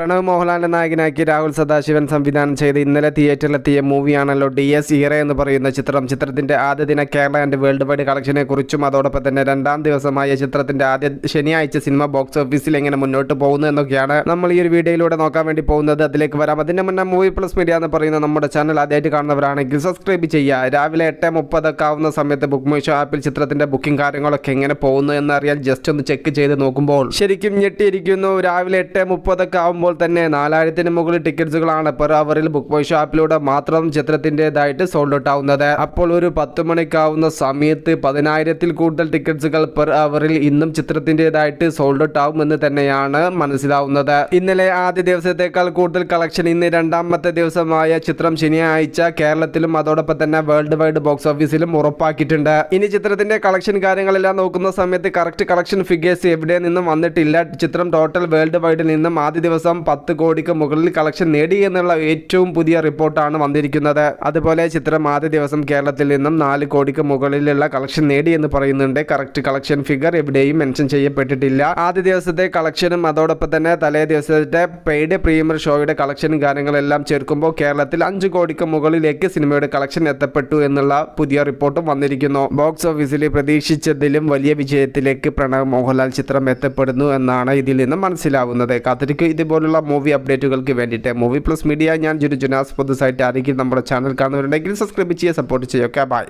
പ്രണവ് മോഹൻലാലിന്റെ നായകനാക്കി രാഹുൽ സദാശിവൻ സംവിധാനം ചെയ്ത് ഇന്നലെ തിയേറ്ററിലെത്തിയ മൂവിയാണല്ലോ ഡി എസ് ഈറ എന്ന് പറയുന്ന ചിത്രം. ചിത്രത്തിന്റെ ആദ്യ ദിന കേരള ആൻഡ് വേൾഡ് വൈഡ് കളക്ഷനെക്കുറിച്ചും അതോടൊപ്പം തന്നെ രണ്ടാം ദിവസമായ ചിത്രത്തിന്റെ ആദ്യ ശനിയാഴ്ച സിനിമ ബോക്സ് ഓഫീസിൽ എങ്ങനെ മുന്നോട്ട് പോകുന്നു എന്നൊക്കെയാണ് നമ്മൾ ഈ ഒരു വീഡിയോയിലൂടെ നോക്കാൻ വേണ്ടി പോകുന്നത്. അതിലേക്ക് വരാം. അതിന്റെ മുന്നേ മൂവി പ്ലസ് മീഡിയ എന്ന് പറയുന്ന നമ്മുടെ ചാനൽ ആദ്യമായിട്ട് കാണുന്നവരാണെങ്കിൽ സബ്സ്ക്രൈബ് ചെയ്യുക. രാവിലെ എട്ട് മുപ്പതൊക്കെ ആവുന്ന സമയത്ത് ബുക്ക് മൈ ഷോ ആപ്പിൽ ചിത്രത്തിന്റെ ബുക്കിംഗ് കാര്യങ്ങളൊക്കെ എങ്ങനെ പോകുന്നു എന്നറിയാൻ ജസ്റ്റ് ഒന്ന് ചെക്ക് ചെയ്ത് നോക്കുമ്പോൾ. ശരിക്കും ഞെട്ടിയിരിക്കുന്നു. രാവിലെ എട്ട് മുപ്പതൊക്കെ ആവുമ്പോൾ തന്നെ നാലായിരത്തിന് മുകളിൽ ടിക്കറ്റ്സുകളാണ് പെർ അവറിൽ ബുക്ക് മൈ ഷാപ്പിലൂടെ മാത്രം ചിത്രത്തിന്റെതായിട്ട് സോൾഡ് ഔട്ട് ആവുന്നത്. അപ്പോൾ ഒരു പത്ത് മണിക്കാവുന്ന സമയത്ത് പതിനായിരത്തിൽ കൂടുതൽ ടിക്കറ്റ്സുകൾ പെർ അവറിൽ ഇന്നും ചിത്രത്തിന്റെതായിട്ട് സോൾഡ് ഔട്ട് എന്ന് തന്നെയാണ് മനസ്സിലാവുന്നത്. ഇന്നലെ ആദ്യ ദിവസത്തേക്കാൾ കൂടുതൽ കളക്ഷൻ ഇന്ന് രണ്ടാമത്തെ ദിവസമായ ചിത്രം ശനിയാഴ്ച കേരളത്തിലും അതോടൊപ്പം തന്നെ വേൾഡ് വൈഡ് ബോക്സ് ഓഫീസിലും ഉറപ്പാക്കിയിട്ടുണ്ട്. ഇനി ചിത്രത്തിന്റെ കളക്ഷൻ കാര്യങ്ങളെല്ലാം നോക്കുന്ന സമയത്ത് കറക്റ്റ് കളക്ഷൻ ഫിഗേഴ്സ് എവിടെ നിന്നും വന്നിട്ടില്ല. ചിത്രം ടോട്ടൽ വേൾഡ് വൈഡിൽ നിന്നും ആദ്യ ദിവസം പത്ത് കോടിക്ക് മുകളിൽ കളക്ഷൻ നേടി എന്നുള്ള ഏറ്റവും പുതിയ റിപ്പോർട്ടാണ് വന്നിരിക്കുന്നത്. അതുപോലെ ചിത്രം ആദ്യ ദിവസം കേരളത്തിൽ നിന്നും നാല് കോടിക്ക് മുകളിലുള്ള കളക്ഷൻ നേടി എന്ന് പറയുന്നുണ്ട്. കറക്റ്റ് കളക്ഷൻ ഫിഗർ എവിടെയും മെൻഷൻ ചെയ്യപ്പെട്ടിട്ടില്ല. ആദ്യ ദിവസത്തെ കളക്ഷനും അതോടൊപ്പം തന്നെ തലേ ദിവസത്തെ പെയ്ഡ് പ്രീമിയർ ഷോയുടെ കളക്ഷനും കാര്യങ്ങളെല്ലാം ചേർക്കുമ്പോൾ കേരളത്തിൽ അഞ്ച് കോടിക്ക് മുകളിലേക്ക് സിനിമയുടെ കളക്ഷൻ എത്തപ്പെട്ടു എന്നുള്ള പുതിയ റിപ്പോർട്ടും വന്നിരിക്കുന്നു. ബോക്സ് ഓഫീസിൽ പ്രതീക്ഷിച്ചതിലും വലിയ വിജയത്തിലേക്ക് പ്രണവ് മോഹൻലാൽ ചിത്രം എത്തപ്പെടുന്നു എന്നാണ് ഇതിൽ നിന്ന് മനസ്സിലാവുന്നത്. കാത്തിരിക്കും. ഇതുപോലുള്ള മൂവി അപ്ഡേറ്റുകൾക്ക് വേണ്ടിയിട്ട് മൂവി പ്ലസ് മീഡിയ ഞാൻ ജുനു ജുനാസ് പുതുസായിട്ട് ആരെങ്കിലും നമ്മുടെ ചാനൽ കാണുന്നുണ്ടെങ്കിൽ സബ്സ്ക്രൈബ് ചെയ്യുക സപ്പോർട്ട് ചെയ്യുക. ബൈ